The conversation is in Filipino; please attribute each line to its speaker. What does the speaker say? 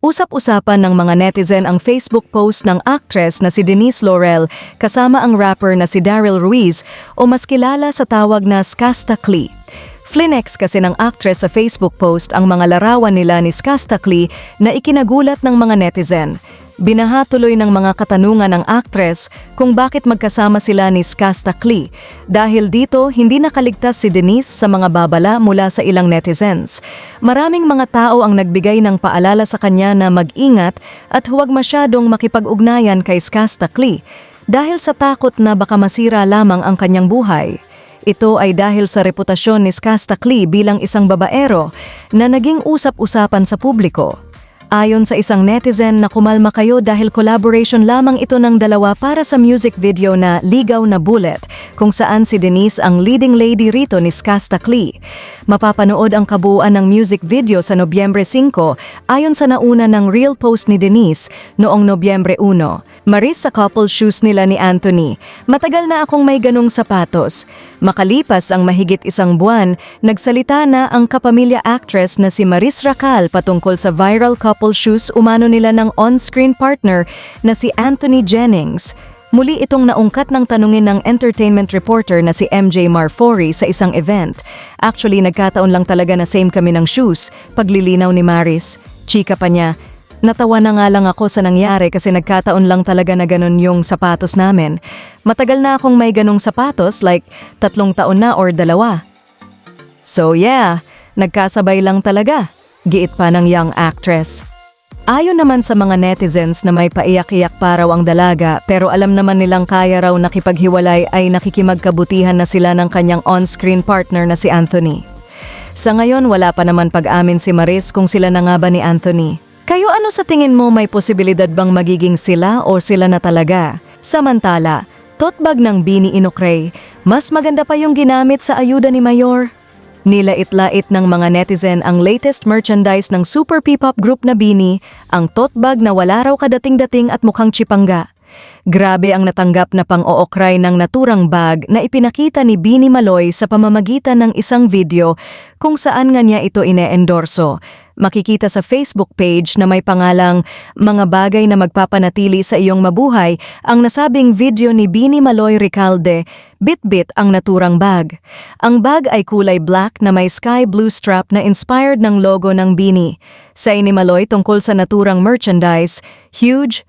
Speaker 1: Usap-usapan ng mga netizen ang Facebook post ng actress na si Denise Laurel kasama ang rapper na si Daryl Ruiz o mas kilala sa tawag na Skasta Klee. Flinex kasi ng actress sa Facebook post ang mga larawan nila ni Skasta Klee na ikinagulat ng mga netizen. Binaha tuloy ng mga katanungan ng actress kung bakit magkasama sila ni Skasta Klee. Dahil dito, hindi nakaligtas si Denise sa mga babala mula sa ilang netizens. Maraming mga tao ang nagbigay ng paalala sa kanya na mag-ingat at huwag masyadong makipag-ugnayan kay Skasta Klee dahil sa takot na baka masira lamang ang kanyang buhay. Ito ay dahil sa reputasyon ni Skasta Klee bilang isang babaero na naging usap-usapan sa publiko. Ayon sa isang netizen na kumalma kayo dahil collaboration lamang ito ng dalawa para sa music video na Ligaw na Bullet, kung saan si Denise ang leading lady rito ni Skasta Klee. Mapapanood ang kabuuan ng music video sa Nobyembre 5 ayon sa nauna ng real post ni Denise noong Nobyembre 1. Maris sa couple shoes nila ni Anthony. Matagal na akong may ganong sapatos. Makalipas ang mahigit isang buwan, nagsalita na ang kapamilya actress na si Maris Racal patungkol sa viral couple shoes umano nila ng on-screen partner na si Anthony Jennings. Muli itong naungkat ng tanungin ng entertainment reporter na si MJ Marfori sa isang event. Actually, nagkataon lang talaga na same kami ng shoes, paglilinaw ni Maris. Chika pa niya, Natawa na nga lang ako sa nangyari kasi nagkataon lang talaga na ganun yung sapatos namin. Matagal na akong may ganung sapatos like tatlong taon na or dalawa. So yeah, nagkasabay lang talaga. Giit pa ng young actress. Ayon naman sa mga netizens na may paiyak-iyak pa raw ang dalaga pero alam naman nilang kaya raw nakipaghiwalay ay nakikimagkabutihan na sila ng kanyang on-screen partner na si Anthony. Sa ngayon wala pa naman pag-amin si Maris kung sila na nga ba ni Anthony. Kayo ano sa tingin mo may posibilidad bang magiging sila o sila na talaga? Samantala, totbag ng Bini Inokray, mas maganda pa yung ginamit sa ayuda ni Mayor. Nilait-lait ng mga netizen ang latest merchandise ng super P-pop group na Bini, ang tote bag na wala raw kadating-dating at mukhang chipangga. Grabe ang natanggap na pang-ookray ng naturang bag na ipinakita ni Bini Maloy sa pamamagitan ng isang video kung saan nga niya ito ine-endorso. Makikita sa Facebook page na may pangalang Mga Bagay na Magpapanatili sa Iyong Mabuhay ang nasabing video ni Bini Maloy Ricalde, Bit-Bit ang naturang bag. Ang bag ay kulay black na may sky blue strap na inspired ng logo ng Bini. Sa ni Maloy tungkol sa naturang merchandise, huge,